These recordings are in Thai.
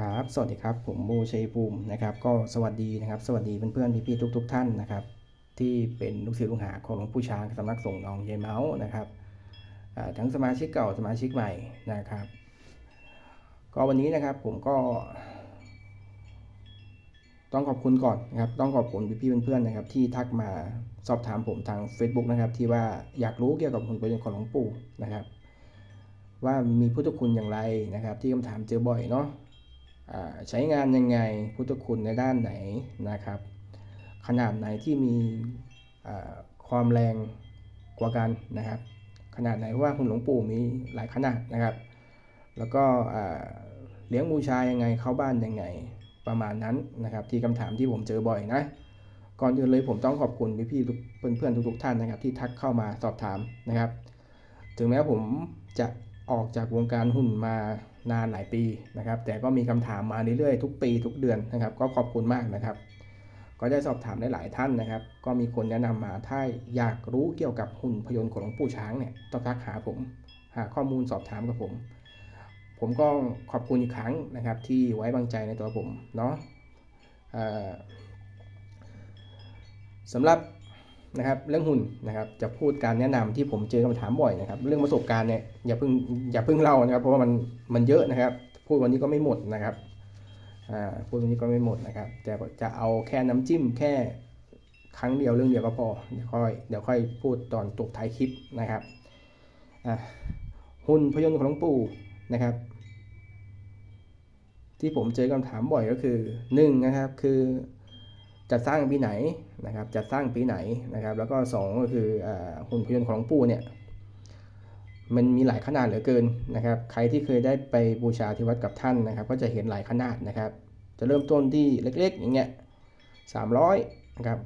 ครับ สวัสดีครับ ผมโมชัยภูมินะครับ ก็สวัสดีนะครับ สวัสดีเพื่อนๆพี่ๆทุก ๆ ท่านนะครับ ที่เป็นลูกศิษย์ลูกหาของหลวงปู่ช้างสำนักสงฆ์นองยายเมาส์นะครับทั้งสมาชิกเก่าสมาชิกใหม่นะครับ ก็วันนี้นะครับผมก็ ต้องขอบคุณก่อนนะครับ ต้องขอบคุณพี่ๆเพื่อนๆนะครับ ที่ทักมาสอบถามผมทาง Facebook นะครับ ที่ว่าอยากรู้เกี่ยวกับผลประโยชน์ของหลวงปู่นะครับ ว่ามีพุทธคุณอย่างไรนะครับ ที่คำถามเจอบ่อยเนาะ ใช้งานยังไงพุทธคุณในด้านไหนนะครับ ขนาดไหนที่มีความแรงกว่ากันนะครับ ขนาดไหนว่าคุณหลวงปู่มีหลายขนาดนะครับ แล้วก็เลี้ยงบูชายังไงเข้าบ้านยังไงประมาณนั้นนะครับ ที่คำถามที่ผมเจอบ่อยนะ ก่อนอื่นเลยผมต้องขอบคุณพี่ๆเพื่อนๆทุกๆท่านนะครับ ที่ทักเข้ามาสอบถามนะครับ ถึงแม้ผมจะ ออกจากวงการหุ้นมานานหลายปีนะครับ แต่ก็มีคำถามมาเรื่อยๆทุกปีทุกเดือนนะครับ ก็ขอบคุณมากนะครับ ก็ได้สอบถามได้หลายท่านนะครับ ก็มีคนแนะนำมาถ้าอยากรู้เกี่ยวกับหุ่นพยนต์ของหลวงปู่ช้างเนี่ยต้องทักหาผมหาข้อมูลสอบถามกับผม ผมก็ขอบคุณอีกครั้งนะครับ ที่ไว้วางใจในตัวผมเนาะสำหรับ นะครับเรื่องหุ่นนะครับจะพูดการแนะนำที่ผมเจอคำถามบ่อยนะครับ เรื่องประสบการณ์เนี่ยอย่าเพิ่งอย่าเพิ่งเล่านะครับ เพราะว่ามันมันเยอะนะครับ พูดวันนี้ก็ไม่หมดนะครับอ่าพูดวันนี้ก็ไม่หมดนะครับแต่จะเอาแค่น้ำจิ้มแค่ครั้งเดียวเรื่องเดียวก็พอเดี๋ยวค่อยเดี๋ยวค่อยพูดตอนจบท้ายคลิปนะครับอ่าหุ่นพยนต์ของหลวงปู่นะครับ ที่ผมเจอคำถามบ่อยก็คือหนึ่งนะครับคือ จะสร้างปีไหนนะครับจะสร้างปีไหนนะครับ แล้วก็สองก็คือหุ่นพยนต์ของหลวงปู่เนี่ยมันมีหลายขนาดเหลือเกินนะครับ ใครที่เคยได้ไปบูชาที่วัดกับท่านนะครับ ก็จะเห็นหลายขนาดนะครับ จะเริ่มต้นที่เล็กๆ อย่างเงี้ยสามร้อยนะครับ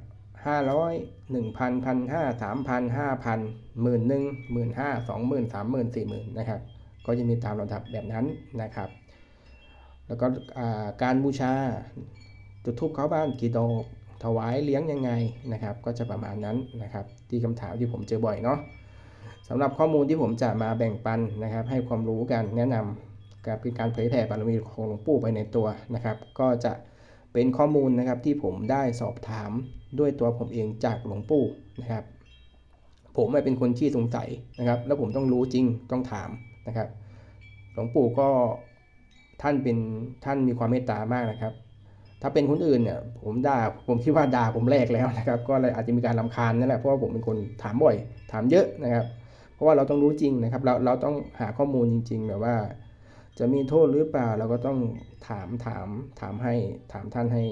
ห้าร้อยหนึ่งพันพันห้าสามพันห้าพันหมื่นหนึ่งหมื่นห้าสองหมื่นสามหมื่นสี่หมื่นนะครับ ก็จะมีตามลำดับแบบนั้นนะครับ แล้วก็การบูชา จุดทูปเข้าบ้านกี่ดอกถวายเลี้ยงยังไงนะครับ ก็จะประมาณนั้นนะครับ ที่คำถามที่ผมเจอบ่อยเนาะสำหรับข้อมูลที่ผมจะมาแบ่งปันนะครับ ให้ความรู้กันแนะนำกับเป็นการเผยแผ่บารมีของหลวงปู่ไปในตัวนะครับ ก็จะเป็นข้อมูลนะครับที่ผมได้สอบถามด้วยตัวผมเองจากหลวงปู่นะครับ ผมไม่เป็นคนที่สงสัยนะครับ แล้วผมต้องรู้จริงต้องถามนะครับ หลวงปู่ก็ท่านเป็นท่านมีความเมตตามากนะครับ ถ้าเป็นคนอื่นเนี่ย ผมด่าผมคิดว่าด่าผมแรกแล้วนะครับ ก็เลยอาจจะมีการลำคาญนั่นแหละเพราะว่าผมเป็นคนถามบ่อย ถามเยอะนะครับ เพราะว่าเราต้องรู้จริงนะครับ เราเราต้องหาข้อมูลจริงๆแบบว่า จะมีโทษหรือเปล่าเราก็ต้องถามถามถามให้ถามท่านให้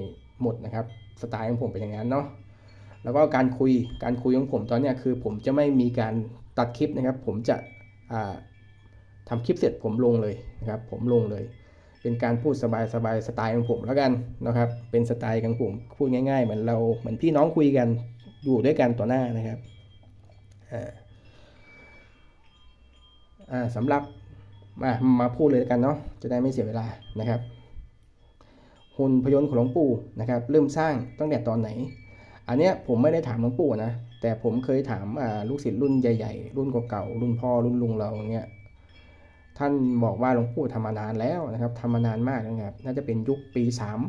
หมดนะครับสไตล์ของผมเป็นอย่างนั้นเนาะแล้วก็การคุยการคุยของผมตอนเนี้ยคือ ผมจะไม่มีการตัดคลิปนะครับ ผมจะอ่าทำคลิปเสร็จผมลงเลยนะครับ ผมลงเลย เป็นการพูดสบายสบายสไตล์ของผมแล้วกันนะครับ เป็นสไตล์ของผมพูดง่าย ๆ เหมือนเราเหมือนพี่น้องคุยกันอยู่ด้วยกันต่อหน้านะครับสำหรับมามาพูดเลยกันเนาะจะได้ไม่เสียเวลานะครับ หุ่นพยนต์ของหลวงปู่นะครับ เริ่มสร้างตั้งแต่ตอนไหน อันเนี้ยผมไม่ได้ถามหลวงปู่นะแต่ผมเคยถามลูกศิษย์รุ่นใหญ่ ๆ รุ่นเก่าๆรุ่นพ่อรุ่นลุงเราเงี้ย ท่านบอกว่าหลวงปู่ทำมานานแล้วนะครับทำมานานมากนะครับ น่าจะเป็นยุคปีสาม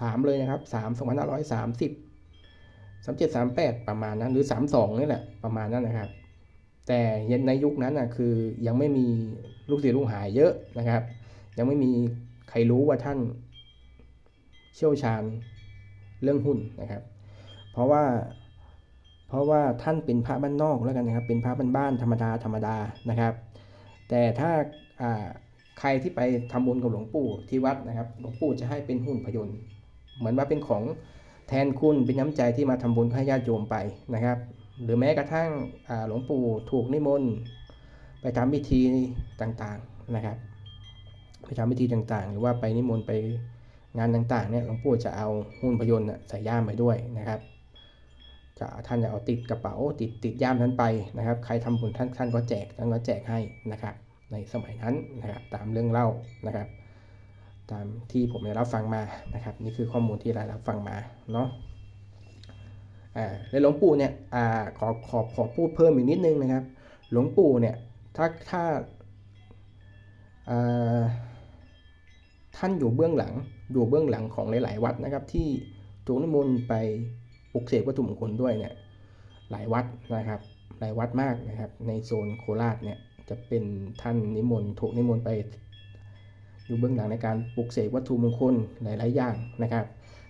สามเลยนะครับสามสองพันห้าร้อยสามสิบสามเจ็ดสามแปดประมาณนั้นหรือสามสองนี่แหละประมาณนั้นนะครับ แต่ในยุคนั้นนะคือยังไม่มีลูกศิษย์ลูกหายเยอะนะครับ ยังไม่มีใครรู้ว่าท่านเชี่ยวชาญเรื่องหุ้นนะครับ เพราะว่าเพราะว่าท่านเป็นพระบ้านนอกแล้วกันนะครับ เป็นพระบ้านๆธรรมดาธรรมดานะครับ แต่ถ้าใครที่ไปทำบุญกับหลวงปู่ที่วัดนะครับ หลวงปู่จะให้เป็นหุ่นพยนต์เหมือนว่าเป็นของแทนคุณเป็นน้ำใจที่มาทำบุญให้ญาติโยมไปนะครับ หรือแม้กระทั่งหลวงปู่ถูกนิมนต์ไปทำพิธีต่างๆนะครับ ไปทำพิธีต่างๆ หรือว่าไปนิมนต์ไปงานต่างๆเนี่ยหลวงปู่จะเอาหุ่นพยนต์ใส่ย่ามไปด้วยนะครับ ท่านจะเอาติดกระเป๋าติดติดย่ามนั้นไปนะครับ ใครทำบุญท่านท่านก็แจกท่านก็แจกให้นะครับ ในสมัยนั้นนะครับตามเรื่องเล่านะครับ ตามที่ผมได้รับฟังมานะครับ นี่คือข้อมูลที่ได้รับฟังมาเนาะอ่าแล้วหลวงปู่เนี่ยอ่าขอขอขอพูดเพิ่มอีกนิดนึงนะครับ หลวงปู่เนี่ยถ้าถ้าอ่าท่านอยู่เบื้องหลังอยู่เบื้องหลังของหลาย ๆ วัดนะครับที่ถูกนิมนต์ไป ปลุกเสกวัตถุมงคลด้วยเนี่ยหลายวัดนะครับ หลายวัดมากนะครับ ในโซนโคราชเนี่ยจะเป็นท่านนิมนต์ถูกนิมนต์ไป อยู่เบื้องหลังในการปลุกเสกวัตถุมงคลหลาย ๆ อย่างนะครับ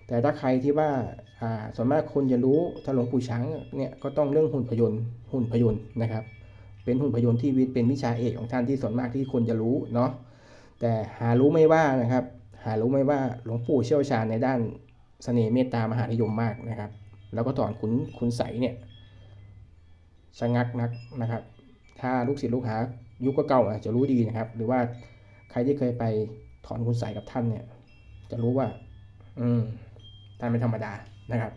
แต่ถ้าใครที่ว่าส่วนมากคนจะรู้ถ้าหลวงปู่ช้างเนี่ยก็ต้องเรื่องหุ่นพยนต์หุ่นพยนต์นะครับเป็นหุ่นพยนต์ที่วิเป็นวิชาเอกของท่านที่ส่วนมากที่คนจะรู้เนาะแต่หารู้ไม่ว่านะครับ หารู้ไม่ว่าหลวงปู่เชี่ยวชาญในด้านเสน่ห์เมตตามหานิยมมากนะครับ แล้วก็ถอนขุนขุนใสเนี่ยชะงักนักนะครับ ถ้าลูกศิษย์ลูกหายุคเก่าอาจจะรู้ดีนะครับ หรือว่าใครที่เคยไปถอนคุณใสกับท่านเนี่ย จะรู้ว่า อืมท่านไม่ธรรมดานะครับ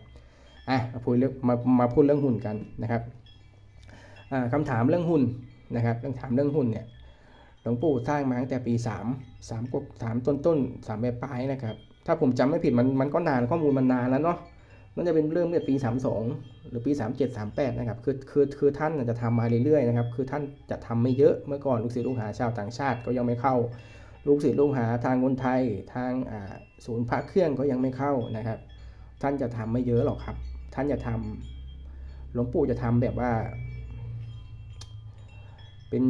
อะมาพูดเรื่องมามาพูดเรื่องหุ่นกันนะครับอ่าคำถามเรื่องหุ่นนะครับเรื่องถามเรื่องหุ่นเนี่ยหลวงปู่สร้างมาตั้งแต่ปี3 3กสามต้นต้นสามปลายนะครับ ถ้าผมจำไม่ผิดมันมันก็นานข้อมูลมันนานแล้วเนาะ มันจะเป็นเริ่มตั้งแต่ปี 32 หรือปี 37 38 นะครับ คือคือคือท่านจะทำมาเรื่อยๆนะครับ คือท่านจะทำไม่เยอะ เมื่อก่อนลูกศิษย์ลูกหาชาวต่างชาติก็ยังไม่เข้า ลูกศิษย์ลูกหาทางคนไทย ทางศูนย์พระเครื่องก็ยังไม่เข้านะครับ ท่านจะทำไม่เยอะหรอกครับ ท่านจะทำหลวงปู่จะทำแบบว่า เป็น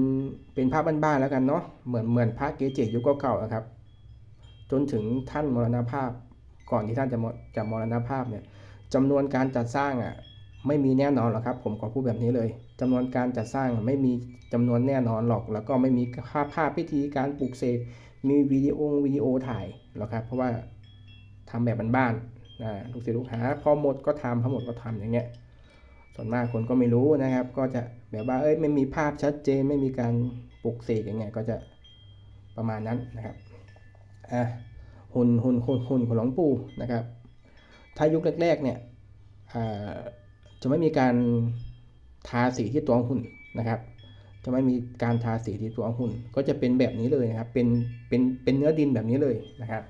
เป็นภาพบ้านๆแล้วกันเนาะ เหมือนเหมือนพระเกจิยุคเก่าๆอะครับ จนถึงท่านมรณภาพ ก่อนที่ท่านจะมจะมรณภาพเนี่ย จำนวนการจัดสร้างอะไม่มีแน่นอนหรอกครับ ผมขอพูดแบบนี้เลยจำนวนการจัดสร้างไม่มีจำนวนแน่นอนหรอก แล้วก็ไม่มีภาพภาพพิธีการปลูกเสกมีวิดีโอวิดีโอถ่ายหรอกครับ เพราะว่าทำแบบบ้านๆอ่าลูกศิษย์ลูกหาพอหมดก็ทำพอหมดก็ทำอย่างเงี้ยส่วนมากคนก็ไม่รู้นะครับ ก็จะแบบว่าเอ้ยไม่มีภาพชัดเจน ไม่มีการปลุกเสกอย่างเงี้ยก็จะประมาณนั้นนะครับอะหุ่นหุ่นหุ่นหุ่นของหลวงปู่นะครับ ถ้ายุคแรกๆเนี่ยจะไม่มีการทาสีที่ตัวหุ่นนะครับ จะไม่มีการทาสีที่ตัวหุ่นก็จะเป็นแบบนี้เลยนะครับ เป็นเป็นเป็นเนื้อดินแบบนี้เลยนะครับ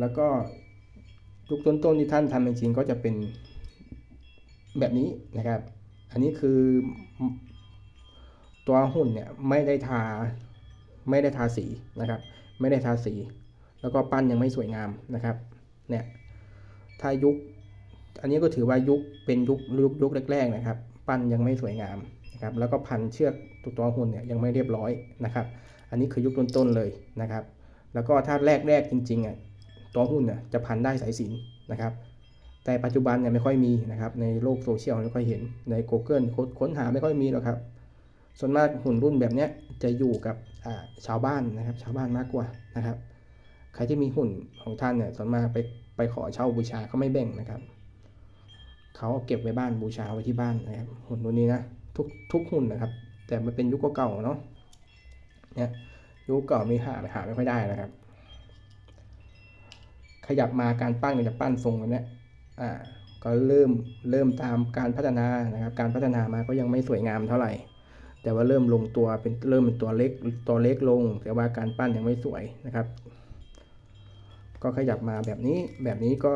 แล้วก็ยุคต้นๆที่ท่านทำจริงๆก็จะเป็นแบบนี้นะครับ อันนี้คือตัวหุ่นเนี่ยไม่ได้ทาไม่ได้ทาสีนะครับ ไม่ได้ทาสี แล้วก็ปั้นยังไม่สวยงามนะครับ เนี่ย ถ้ายุค อันนี้ก็ถือว่ายุคเป็นยุคยุคยุคแรกๆนะครับ ปั้นยังไม่สวยงามนะครับ แล้วก็พันเชือกตัวตัวหุ่นเนี่ยยังไม่เรียบร้อยนะครับ อันนี้คือยุคต้นๆเลยนะครับ แล้วก็ถ้าแรกๆจริงๆอะตัวหุ่นน่ะจะพันได้สายสินนะครับ แต่ปัจจุบันเนี่ยไม่ค่อยมีนะครับ ในโลกโซเชียลไม่ค่อยเห็น ใน Google ค้นค้นหาไม่ค่อยมีหรอกครับ ส่วนมากหุ่นรุ่นแบบเนี้ยจะอยู่กับชาวบ้านนะครับ ชาวบ้านมากกว่านะครับ ใครที่มีหุ่นของท่านเนี่ยส่วนมากไป ไปขอเช่าบูชาเขาไม่แบ่งนะครับ เขาเก็บไว้บ้านบูชาไว้ที่บ้านนะครับหุ่นรุ่นนี้นะทุกทุกหุ่นนะครับ แต่มันเป็นยุคเก่าเนาะเนี่ยยุคเก่ามีหาหาไม่ค่อยได้นะครับ ขยับมาการปั้นก็จะปั้นทรงแบบเนี้ยอ่าก็เริ่มเริ่มตามการพัฒนานะครับ การพัฒนามาก็ยังไม่สวยงามเท่าไหร่ แต่ว่าเริ่มลงตัวเป็นเริ่มเป็นตัวเล็กตัวเล็กลง แต่ว่าการปั้นยังไม่สวยนะครับ ก็ขยับมาแบบนี้แบบนี้ก็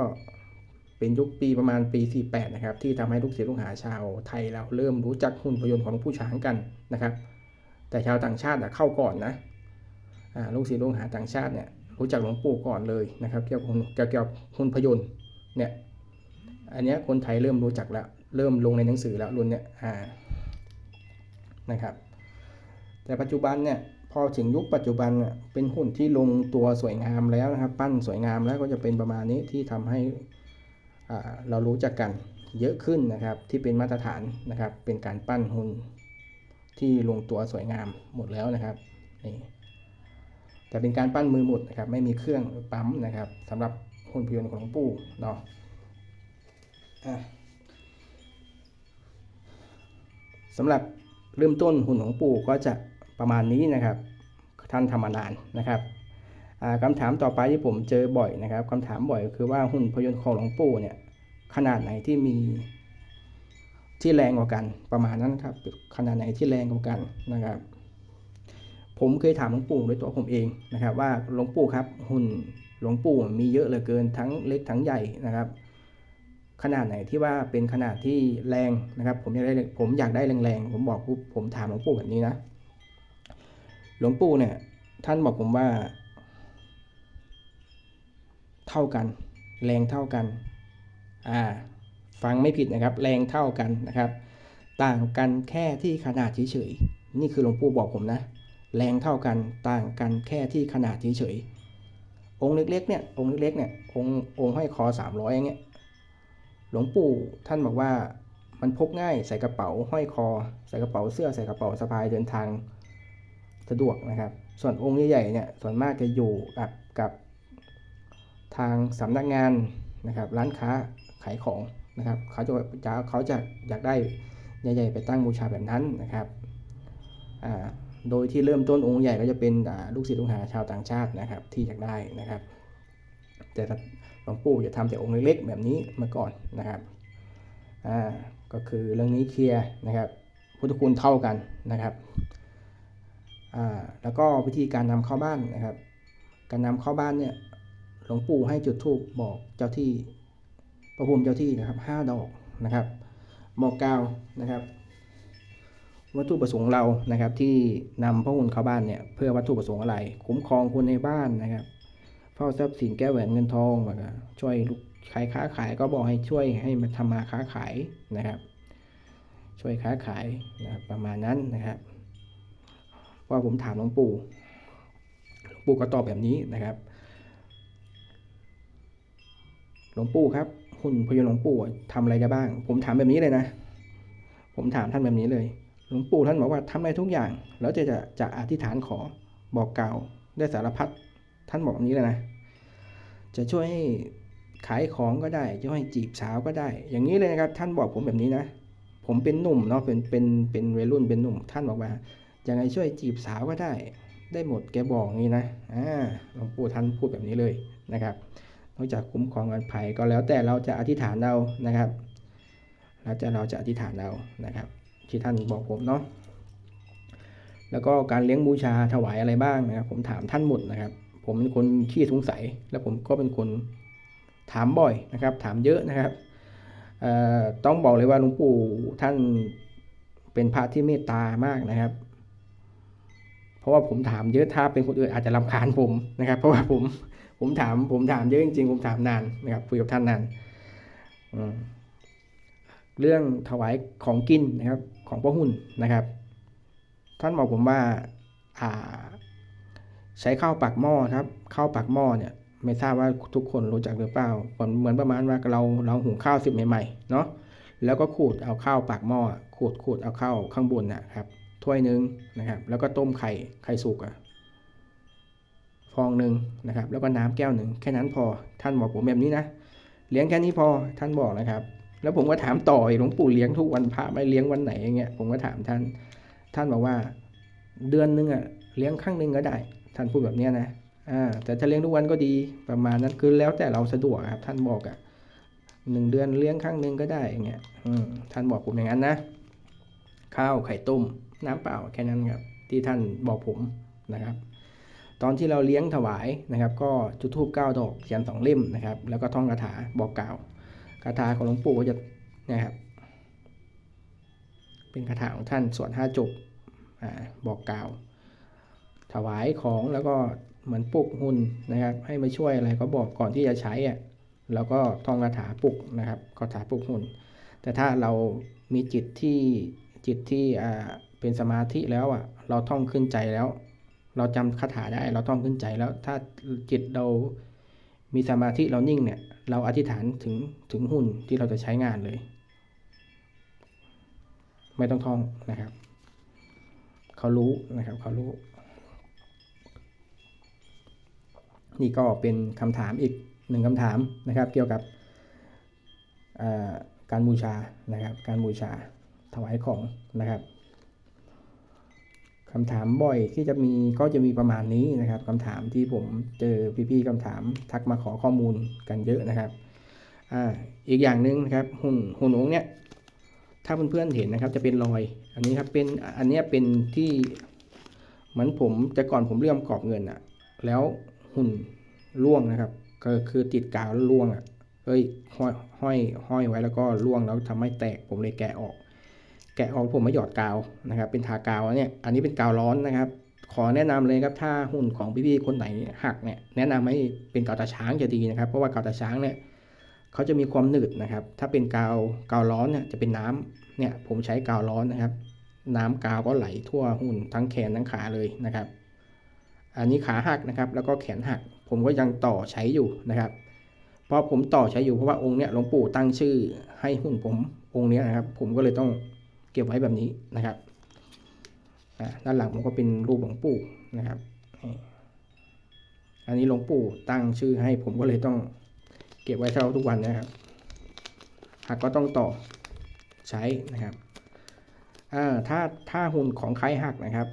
เป็นยุคปีประมาณปี 48 นะครับ ที่ทำให้ลูกศิษย์ลูกหาชาวไทยเราเริ่มรู้จักหุ่นพยนต์ของหลวงปู่ช้างกันนะครับ แต่ชาวต่างชาติเข้าก่อนนะลูกศิษย์ลูกหาต่างชาติเนี่ยรู้จักหลวงปู่ก่อนเลยนะครับ เกี่ยวกับเกี่ยวกับหุ่นพยนต์เนี่ยอันนี้คนไทยเริ่มรู้จักแล้ว เริ่มลงในหนังสือแล้วรุ่นเนี้ยนะครับ แต่ปัจจุบันเนี่ย พอถึงยุคปัจจุบันเป็นหุ่นที่ลงตัวสวยงามแล้วนะครับ ปั้นสวยงามแล้วก็จะเป็นประมาณนี้ที่ทำให้เรารู้จักกันเยอะขึ้นนะครับ ที่เป็นมาตรฐานนะครับ เป็นการปั้นหุ่นที่ลงตัวสวยงามหมดแล้วนะครับนี่แต่เป็นการปั้นมือหมดนะครับ ไม่มีเครื่องปั๊มนะครับสำหรับหุ่นพยนต์ของหลวงปู่เนาะอะสำหรับเริ่มต้นหุ่นของปู่ก็จะ ประมาณนี้นะครับ ท่านทำมานานนะครับอ่าคำถามต่อไปที่ผมเจอบ่อยนะครับคำถามบ่อยคือว่าหุ่นพยนต์ของหลวงปู่เนี่ยขนาดไหนที่มีที่แรงกว่ากันประมาณนั้นครับขนาดไหนที่แรงกว่ากันนะครับ ผมเคยถามหลวงปู่ด้วยตัวผมเองนะครับ ว่าหลวงปู่ครับหุ่นหลวงปู่มีเยอะเหลือเกินทั้งเล็กทั้งใหญ่นะครับ ขนาดไหนที่ว่าเป็นขนาดที่แรงนะครับ ผมอยากได้ผมอยากได้แรงๆผมบอกผมถามหลวงปู่แบบนี้นะ หลวงปู่เนี่ย ท่านบอกผมว่า เท่ากัน แรงเท่ากัน อ่า ฟังไม่ผิดนะครับ แรงเท่ากันนะครับ ต่างกันแค่ที่ขนาดเฉยๆนี่คือหลวงปู่บอกผมนะ แรงเท่ากันต่างกันแค่ที่ขนาดเฉยๆองค์เล็กๆเนี่ยองค์เล็กๆเนี่ยองค์องค์ห้อยคอ300อย่างเงี้ยหลวงปู่ท่านบอกว่ามันพกง่ายใส่กระเป๋าห้อยคอ ใส่กระเป๋าเสื้อใส่กระเป๋าสะพายเดินทาง สะดวกนะครับ ส่วนองค์ใหญ่ๆเนี่ยส่วนมากจะอยู่กับกับทางสำนักงานนะครับ ร้านค้าขายของนะครับ เขาจะจะเขาจะอยากได้ใหญ่ๆไปตั้งบูชาแบบนั้นนะครับอ่าโดยที่เริ่มต้นองค์ใหญ่ก็จะเป็นลูกศิษย์ลูกหาชาวต่างชาตินะครับ ที่อยากได้นะครับ แต่หลวงปู่จะทำแต่องค์เล็กๆแบบนี้มาก่อนนะครับอ่าก็คือเรื่องนี้เคลียร์นะครับ พุทธคุณเท่ากันนะครับ แล้วก็วิธีการนำเข้าบ้านนะครับ การนำเข้าบ้านเนี่ยหลวงปู่ให้จุดธูปบอกเจ้าที่พระภูมิเจ้าที่นะครับห้าดอกนะครับบอกกล่าวนะครับวัตถุประสงค์เรานะครับ ที่นำพระหุ่นเข้าบ้านเนี่ยเพื่อวัตถุประสงค์อะไร คุ้มครองคนในบ้านนะครับเฝ้าทรัพย์สินแก้แหวนเงินทองแบบช่วยลูกขายค้าขายก็บอกให้ช่วยให้มาทำมาค้าขายนะครับ ช่วยค้าขายนะครับประมาณนั้นนะครับ ว่าผมถามหลวงปู่หลวงปู่ก็ตอบแบบนี้นะครับ หลวงปู่ครับหุ่นพยนหลวงปู่ทำอะไรได้บ้าง ผมถามแบบนี้เลยนะ ผมถามท่านแบบนี้เลย หลวงปู่ท่านบอกว่าทำได้ทุกอย่าง แล้วจะจะจะอธิษฐานขอบอกกล่าวได้สารพัดท่านบอกแบบนี้เลยนะ จะช่วยให้ขายของก็ได้จะให้จีบสาวก็ได้ อย่างนี้เลยนะครับ ท่านบอกผมแบบนี้นะ ผมเป็นหนุ่มเนาะเป็นเป็นเป็นวัยรุ่นเป็นหนุ่ม ท่านบอกว่า ยังไงช่วยจีบสาวก็ได้ ได้หมดแกบอกงี้นะอ่าหลวงปู่ท่านพูดแบบนี้เลยนะครับ นอกจากคุ้มครองกันภัยก็แล้วแต่เราจะอธิษฐานเรานะครับ แล้วจะเราจะอธิษฐานเรานะครับ ที่ท่านบอกผมเนาะแล้วก็การเลี้ยงบูชาถวายอะไรบ้างนะครับ ผมถามท่านหมดนะครับ ผมเป็นคนขี้สงสัย แล้วผมก็เป็นคนถามบ่อยนะครับ ถามเยอะนะครับต้องบอกเลยว่าหลวงปู่ท่านเป็นพระที่เมตตามากนะครับ เพราะว่าผมถามเยอะถ้าเป็นคนอื่นอาจจะรำคาญผมนะครับ เพราะว่าผมผมถามผมถามเยอะจริงๆผมถามนานนะครับคุยกับท่านนานเรื่องถวายของกินนะครับ ของพระหุ่นนะครับ ท่านบอกผมว่าาใช้ข้าวปากหม้อครับข้าวปากหม้อเนี่ย ไม่ทราบว่าทุกคนรู้จักหรือเปล่าเหมือนประมาณว่าเราเราหุงข้าวสิบใหม่ๆเนาะแล้วก็ขูดเอาข้าวปากหม้อขูดขูดเอาข้าวข้างบนนะครับ ถ้วยหนึ่งนะครับ แล้วก็ต้มไข่ไข่สุกอะฟองหนึ่งนะครับ แล้วก็น้ำแก้วหนึ่งแค่นั้นพอท่านบอกผมแบบนี้นะเลี้ยงแค่นี้พอท่านบอกนะครับ แล้วผมก็ถามต่ออีกหลวงปู่เลี้ยงทุกวันพระไม่เลี้ยงวันไหนอย่างเงี้ยผมก็ถามท่าน ท่านบอกว่า เดือนหนึงอะเลี้ยงครั้งหนึ่งก็ได้ ท่านพูดแบบเนี้ยนะอ่าแต่ถ้าเลี้ยงทุกวันก็ดีประมาณนั้นคือแล้วแต่เราสะดวกครับ ท่านบอกอะหนึ่งเดือนเลี้ยงครั้งหนึ่งก็ได้อย่างเงี้ยท่านบอกผมอย่างนั้นนะ ข้าวไข่ต้ม น้ำเปล่าแค่นั้นครับที่ท่านบอกผมนะครับ ตอนที่เราเลี้ยงถวายนะครับ ก็จุดธูปเก้าดอกเขียนสองเล่มนะครับ แล้วก็ท่องคาถาบอกกล่าวคาถาของหลวงปู่ก็จะนะครับ เป็นคาถาของท่านสวดห้าจบอบอกกล่าว ถวายของแล้วก็เหมือนปลุกหุ่นนะครับ ให้มาช่วยอะไรก็บอกก่อนที่จะใช้อะแล้วก็ท่องคาถาปลุกนะครับคาถาปลุกหุ่น แต่ถ้าเรามีจิตที่ จิตที่อ่าเป็นสมาธิแล้วอะ เราท่องขึ้นใจแล้ว เราจำคาถาได้ เราท่องขึ้นใจแล้ว ถ้าจิตเรามีสมาธิเรานิ่งเนี่ย เราอธิษฐานถึงถึงหุ่นที่เราจะใช้งานเลย ไม่ต้องท่องนะครับ เขารู้นะครับ เขารู้ นี่ก็เป็นคำถามอีกหนึ่งคำถามนะครับ เกี่ยวกับอ่าการบูชานะครับ การบูชา ถวายของนะครับคำถามบ่อยที่จะมีก็จะมีประมาณนี้นะครับคำถามที่ผมเจอพี่ๆคำถามทักมาขอข้อมูลกันเยอะนะครับอ่าอีกอย่างหนึ่งนะครับหุ่นหุ่นองค์เนี้ยถ้าเพื่อนๆเห็นนะครับจะเป็นรอย อันนี้ครับเป็นอันเนี้ยเป็นที่เหมือนผมแต่ก่อนผมเลื่อมกรอบเงินอะแล้วหุ่นร่วงนะครับ ก็คือติดกาวแล้วร่วงอะเอ้ยห้อยห้อยห้อยไว้แล้วก็ร่วงแล้วทำให้แตกผมเลยแกะออก แกะออกผมมาหยอดกาวนะครับ เป็นทากาวเนี่ยอันนี้เป็นกาวร้อนนะครับ ขอแนะนำเลยครับถ้าหุ่นของพี่ๆคนไหนหักเนี่ยแนะนำให้เป็นกาวตาช้างจะดีนะครับ เพราะว่ากาวตาช้างเนี่ยเขาจะมีความหนืดนะครับ ถ้าเป็นกาวกาวร้อนเนี่ยจะเป็นน้ำเนี่ยผมใช้กาวร้อนนะครับ น้ำกาวก็ไหลทั่วหุ่นทั้งแขนทั้งขาเลยนะครับ อันนี้ขาหักนะครับ แล้วก็แขนหัก ผมก็ยังต่อใช้อยู่นะครับเพราะผมต่อใช้อยู่เพราะว่าองค์เนี้ยหลวงปู่ตั้งชื่อให้หุ่นผมองค์เนี้ยนะครับ ผมก็เลยต้อง เก็บไว้แบบนี้นะครับอ่าด้านหลังผมก็เป็นรูปหลวงปู่นะครับ อันนี้หลวงปู่ตั้งชื่อให้ผมก็เลยต้องเก็บไว้เท่าทุกวันนะครับหักก็ต้องต่อใช้นะครับอ่าถ้าถ้าหุ่นของใครหักนะครับ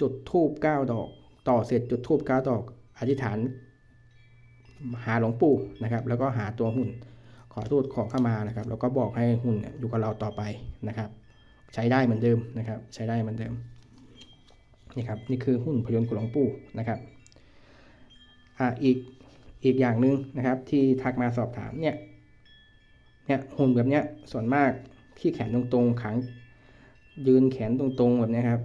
จุดทูบเก้าดอก ต่อเสร็จจุดทูบเก้าดอก อธิษฐาน หาหลวงปู่นะครับ แล้วก็หาตัวหุ่น ขอโทษขอเข้ามานะครับ แล้วก็บอกให้หุ่นอยู่กับเราต่อไปนะครับ ใช้ได้เหมือนเดิมนะครับ ใช้ได้เหมือนเดิมนี่ครับนี่คือหุ่นพยนต์ของหลวงปู่นะครับอ่าอีกอีกอย่างหนึ่งนะครับ ที่ทักมาสอบถามเนี่ยเนี่ยหุ่นแบบเนี้ยส่วนมากที่แขนตรงๆขังยืนแขนตรงๆแบบนี้ครับ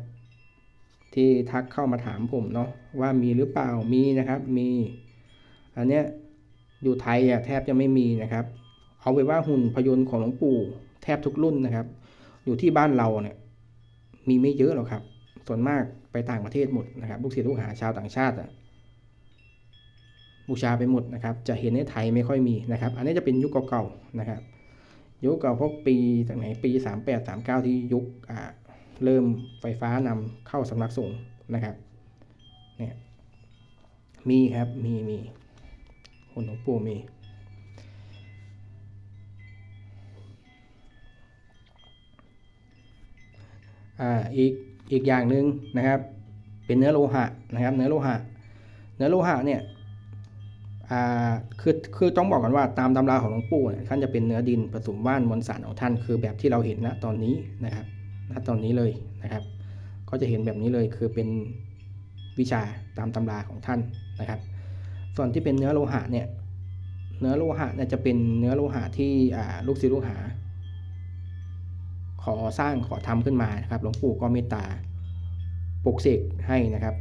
ที่ทักเข้ามาถามผมเนาะว่ามีหรือเปล่ามีนะครับ มีอันเนี้ยอยู่ไทยอะแทบจะไม่มีนะครับ เอาไว้ว่าหุ่นพยนต์ของหลวงปู่แทบทุกรุ่นนะครับ อยู่ที่บ้านเราเนี่ยมีไม่เยอะหรอกครับ ส่วนมากไปต่างประเทศหมดนะครับ ลูกศิษย์ลูกหาชาวต่างชาติอะบูชาไปหมดนะครับ จะเห็นในไทยไม่ค่อยมีนะครับ อันนี้จะเป็นยุคเก่าๆนะครับ ยุคเก่าพวกปีจากไหนปีสามแปดสามเก้าที่ยุคอ่าเริ่มไฟฟ้านำเข้าสำนักสงฆ์นะครับ เนี่ย มีครับ มีมีหุ่นหลวงปู่มี อ่าอีกอีกอย่างหนึ่งนะครับ เป็นเนื้อโลหะนะครับ เนื้อโลหะ เนื้อโลหะเนี่ยอ่าคือคือต้องบอกกันว่าตามตำราของหลวงปู่เนี่ยท่านจะเป็นเนื้อดินผสมว่านมวลสารของท่านคือแบบที่เราเห็นณตอนนี้นะครับณตอนนี้เลยนะครับ ก็จะเห็นแบบนี้เลยคือเป็นวิชาตามตำราของท่านนะครับ ส่วนที่เป็นเนื้อโลหะเนี่ยเนื้อโลหะเนี่ยจะเป็นเนื้อโลหะที่อ่าลูกศิษย์ลูกหา ขอสร้างขอทำขึ้นมานะครับหลวงปู่ก็เมตตาปลุกเสกให้นะครับ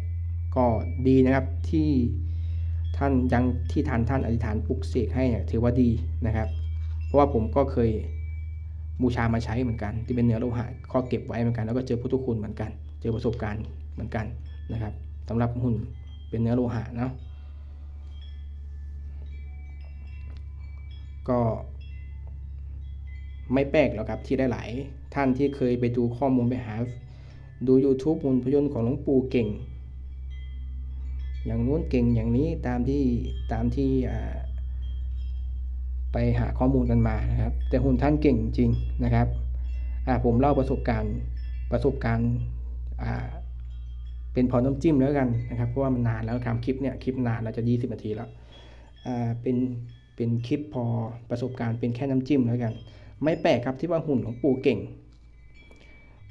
ก็ดีนะครับที่ท่านยังที่ทันท่านอธิษฐานปลุกเสกให้เนี่ยถือว่าดีนะครับ เพราะว่าผมก็เคยบูชามาใช้เหมือนกัน ที่เป็นเนื้อโลหะก็เก็บไว้เหมือนกัน แล้วก็เจอพุทธคุณเหมือนกัน เจอประสบการณ์เหมือนกันนะครับสำหรับหุ่นเป็นเนื้อโลหะเนาะ ไม่แปลกหรอกครับที่ได้หลายท่านที่เคยไปดูข้อมูลไปหา ดู YouTube หุ่นพยนต์ของหลวงปู่เก่ง อย่างนู้นเก่งอย่างนี้ตามที่ตามที่ไปหาข้อมูลกันมานะครับ แต่หุ่นท่านเก่งจริงนะครับผมเล่าประสบการณ์ประสบการณ์เป็นพอน้ำจิ้มแล้วกันนะครับเพราะว่ามันนานแล้วทำคลิปเนี่ยคลิปนานแล้วจะ 20 นาทีแล้วเป็นเป็นคลิปพอประสบการณ์เป็นแค่น้ำจิ้มแล้วกัน ไม่แปลกครับที่ว่าหุ่นหลวงปู่เก่ง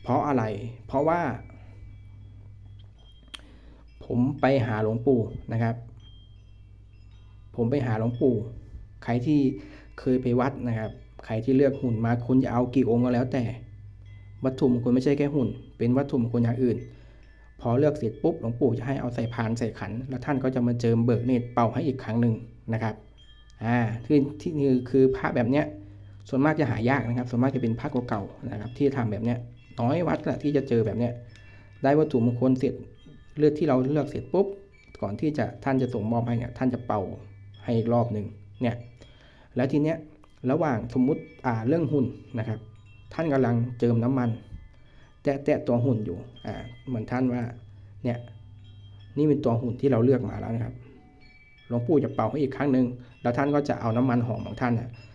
เพราะอะไร เพราะว่า ผมไปหาหลวงปู่นะครับ ผมไปหาหลวงปู่ ใครที่เคยไปวัดนะครับ ใครที่เลือกหุ่นมาคุณจะเอากี่องค์ก็แล้วแต่ วัตถุมงคลไม่ใช่แค่หุ่น เป็นวัตถุมงคลอย่างอื่น พอเลือกเสร็จปุ๊บหลวงปู่จะให้เอาใส่พานใส่ขัน แล้วท่านก็จะมาเจิมเบิกเนตรเป่าให้อีกครั้งหนึ่งนะครับ อ่าที่ที่นี่คือพระแบบเนี้ย ส่วนมากจะหายากนะครับ ส่วนมากจะเป็นพระเก่าๆนะครับ ที่ทำแบบเนี้ยน้อยวัดแหละที่จะเจอแบบเนี้ยได้วัตถุมงคลเสร็จเลือกที่เราเลือกเสร็จปุ๊บก่อนที่จะท่านจะส่งมอบให้เนี่ยท่านจะเป่าให้อีกรอบหนึ่งเนี่ยแล้วทีเนี้ยระหว่างสมมุติอ่าเรื่องหุ่นนะครับ ท่านกำลังเจิมน้ำมัน แตะแตะตัวหุ่นอยู่อ่าเหมือนท่านว่าเนี่ยนี่เป็นตัวหุ่นที่เราเลือกมาแล้วนะครับหลวงปู่จะเป่าให้อีกครั้งหนึ่งแล้วท่านก็จะเอาน้ำมันหอมของท่านน่ะแตะ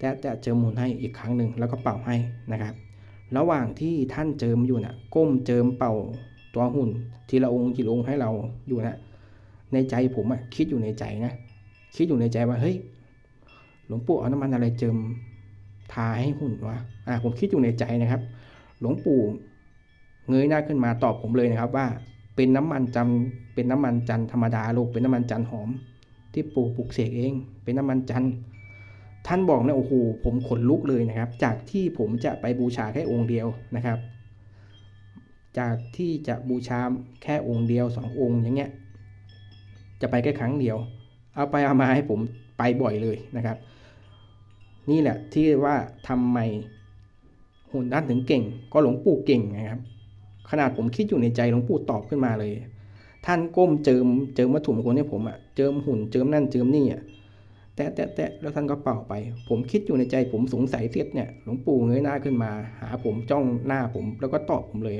แตะเจิมหุ่นให้อีกครั้งหนึ่งแล้วก็เป่าให้นะครับ ระหว่างที่ท่านเจิมอยู่นะ่ะก้มเจิมเป่าตัวหุ่น ทีละองค์ทีละองค์ให้เราอยู่นะในใจผมอะคิดอยู่ในใจนะคิดอยู่ในใจว่าเฮ้ยหลวงปู่เอาน้ำมันอะไรเจิมทาให้หุ่นวะอ่าผมคิดอยู่ในใจนะครับ หลวงปู่เงยหน้าขึ้นมาตอบผมเลยนะครับว่าเป็นน้ำมันจำเป็นน้ำมันจันทร์ธรรมดาลูกเป็นน้ำมันจันทร์หอม ที่ปู่ปลูกเสกเอง เป็นน้ำมันจันทร์ ท่านบอกนี่ยโอ้โหผมขนลุกเลยนะครับ จากที่ผมจะไปบูชาแค่องค์เดียวนะครับ จากที่จะบูชาแค่องค์เดียวสององค์อย่างเงี้ยจะไปแค่ครั้งเดียว เอาไปเอามาให้ผมไปบ่อยเลยนะครับ นี่แหละที่ว่าทำไมหุ่นด้านถึงเก่ง ก็หลวงปู่เก่งนะครับ ขนาดผมคิดอยู่ในใจหลวงปู่ตอบขึ้นมาเลย ท่านก้มเจิมเจิมวัตถุมงคลให้ผมอะเจิมหุ่นเจิมนั่นเจิมนี่อะ แตะแตะแตะแล้วท่านก็เป่าไป ผมคิดอยู่ในใจผมสงสัยเสียดเนี่ยหลวงปู่เงยหน้าขึ้นมา หาผมจ้องหน้าผมแล้วก็ตอบผมเลย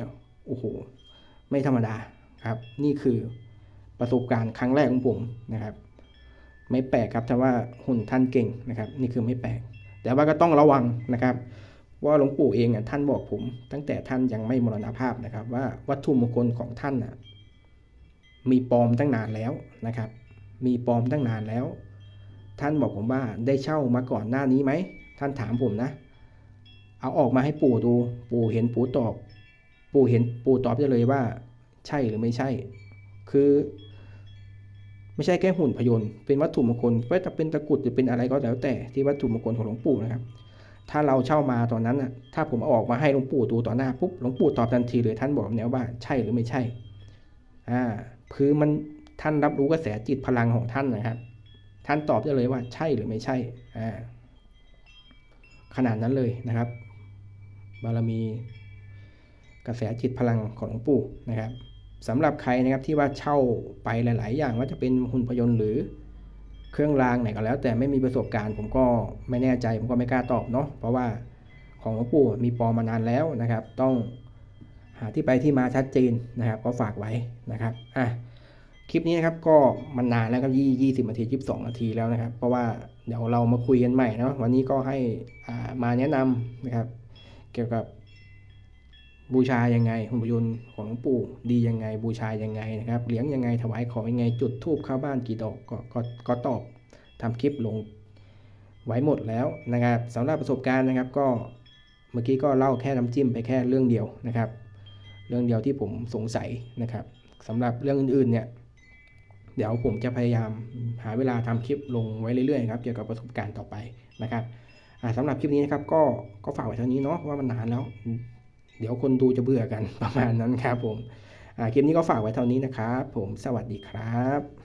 โอ้โห ไม่ธรรมดาครับ นี่คือประสบการณ์ครั้งแรกของผมนะครับ ไม่แปลกครับถ้าว่าหุ่นท่านเก่งนะครับ นี่คือไม่แปลก แต่ว่าก็ต้องระวังนะครับว่าหลวงปู่เองอะท่านบอกผม ตั้งแต่ท่านยังไม่มรณภาพนะครับ ว่าวัตถุมงคลของท่านอะมีปลอมตั้งนานแล้วนะครับ มีปลอมตั้งนานแล้ว ท่านบอกผมว่าได้เช่ามาก่อนหน้านี้ไหม ท่านถามผมนะ เอาออกมาให้ปู่ดู ปู่เห็นปู่ตอบ ปู่เห็นปู่ตอบได้เลยว่า ใช่หรือไม่ใช่ คือ ไม่ใช่แค่หุ่นพยนต์เป็นวัตถุมงคลไม่ว่าจะเป็นตะกรุดหรือเป็นอะไรก็แล้วแต่ที่วัตถุมงคลของหลวงปู่นะครับ ถ้าเราเช่ามาตอนนั้นน่ะ ถ้าผมเอาออกมาให้หลวงปู่ดูต่อหน้าปุ๊บหลวงปู่ตอบทันทีเลยท่านบอกแนวว่าใช่หรือไม่ใช่ อ่า คือมันท่านรับรู้กระแสจิตพลังของท่านนะครับ ท่านตอบได้เลยว่าใช่หรือไม่ใช่อ่าขนาดนั้นเลยนะครับ บารมีกระแสจิตพลังของหลวงปู่นะครับสำหรับใครนะครับที่ว่าเช่าไปหลาย ๆ อย่างว่าจะเป็นหุ่นพยนต์หรือเครื่องรางไหนก็แล้ว แต่ไม่มีประสบการณ์ผมก็ไม่แน่ใจผมก็ไม่กล้าตอบเนาะเพราะว่าของหลวงปู่มีปอมานานแล้วนะครับ ต้องหาที่ไปที่มาชัดเจนนะครับ ก็ฝากไว้นะครับอะ คลิปนี้นะครับก็มันนานแล้วครับยี่ยี่สิบนาทียี่สิบสองนาทีแล้วนะครับ เพราะว่าเดี๋ยวเรามาคุยกันใหม่นะวันนี้ก็ให้ามาแนะนำนะครับ เกี่ยวกับบูชายังไงหุ่นยนต์ของหลวงปู่ดียังไงบูชายังไงนะครับเลี้ยงยังไงถวายของยังไง จุดธูปเข้าบ้านกี่ดอกก็ก็ก็ตอบทำคลิปลงไว้หมดแล้วนะครับสำหรับประสบการณ์นะครับก็เมื่อกี้ก็เล่าแค่น้ำจิ้มไปแค่เรื่องเดียวนะครับ เรื่องเดียวที่ผมสงสัยนะครับสำหรับเรื่องอื่นๆเนี่ย ดี๋ยวผมจะพยายามหาเวลาทำคลิปลงไว้เรื่อยๆครับเกี่ยวกับประสบการณ์ต่อไปนะครับอ่าสำหรับคลิปนี้นะครับก็ก็ฝากไว้เท่านี้เนาะเพราะว่ามันนานแล้ว เดี๋ยวคนดูจะเบื่อกันประมาณนั้นครับผมคลิปนี้ก็ฝากไว้เท่านี้นะครับ ผมสวัสดีครับ